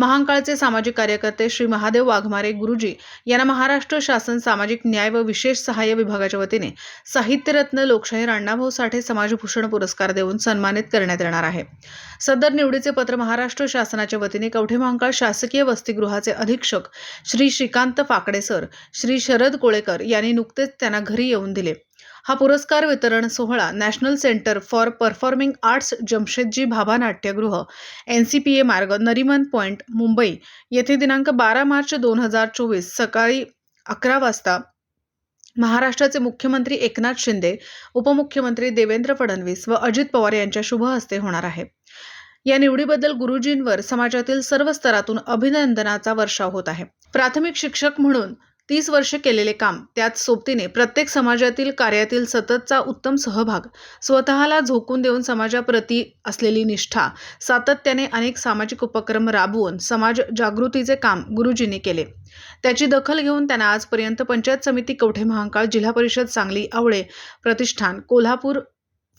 महांकाळचे सामाजिक कार्यकर्ते श्री महादेव वाघमारे गुरुजी यांना महाराष्ट्र शासन सामाजिक न्याय व विशेष सहाय्य विभागाच्या वतीने साहित्यरत्न लोकशाहीर अण्णाभाऊ साठे समाजभूषण पुरस्कार देऊन सन्मानित करण्यात येणार आहे. सदर निवडीचे पत्र महाराष्ट्र शासनाच्या वतीने कवठे महांकाळ शासकीय वसतिगृहाचे अधीक्षक श्री श्रीकांत फाकडे सर श्री शरद कोळेकर यांनी नुकतेच त्यांना घरी येऊन दिले. हा पुरस्कार वितरण सोहळा national centre for performing arts Jamshedji Bhabha नाट्यगृह एन सी पी ए मार्ग नरिमन पॉईंट मुंबई. येथे दिनांक बारा मार्च दोन हजार चोवीस सकाळी अकरा वाजता महाराष्ट्राचे मुख्यमंत्री एकनाथ शिंदे उपमुख्यमंत्री देवेंद्र फडणवीस व अजित पवार यांच्या शुभ हस्ते होणार आहे. या निवडीबद्दल गुरुजींवर समाजातील सर्व स्तरातून अभिनंदनाचा वर्षाव होत आहे. प्राथमिक शिक्षक म्हणून तीस वर्षे केलेले काम त्यात सोबतीने प्रत्येक समाजातील कार्यातील सततचा उत्तम सहभाग स्वतःला झोकून देऊन समाजाप्रती असलेली निष्ठा सातत्याने अनेक सामाजिक उपक्रम राबवून समाज जागृतीचे काम गुरुजींनी केले. त्याची दखल घेऊन त्यांना आजपर्यंत पंचायत समिती कवठे महांकाळ जिल्हा परिषद सांगली आवळे प्रतिष्ठान कोल्हापूर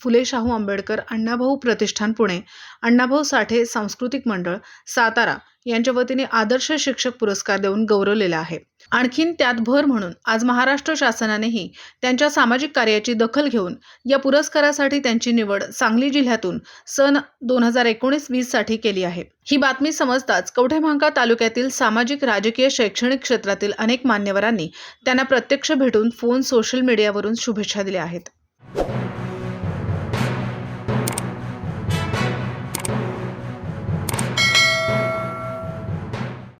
फुले शाहू आंबेडकर अण्णाभाऊ प्रतिष्ठान पुणे अण्णाभाऊ साठे सांस्कृतिक मंडळ सातारा यांच्या वतीने आदर्श शिक्षक पुरस्कार देऊन गौरवलेला आहे. आणखीन त्यात भर म्हणून आज महाराष्ट्र शासनानेही त्यांच्या सामाजिक कार्याची दखल घेऊन या पुरस्कारासाठी त्यांची निवड सांगली जिल्ह्यातून सन दोन हजार एकोणीस वीससाठी केली आहे. ही बातमी समजताच कवठेमहांका तालुक्यातील सामाजिक राजकीय शैक्षणिक क्षेत्रातील अनेक मान्यवरांनी त्यांना प्रत्यक्ष भेटून फोन सोशल मीडियावरून शुभेच्छा दिल्या आहेत.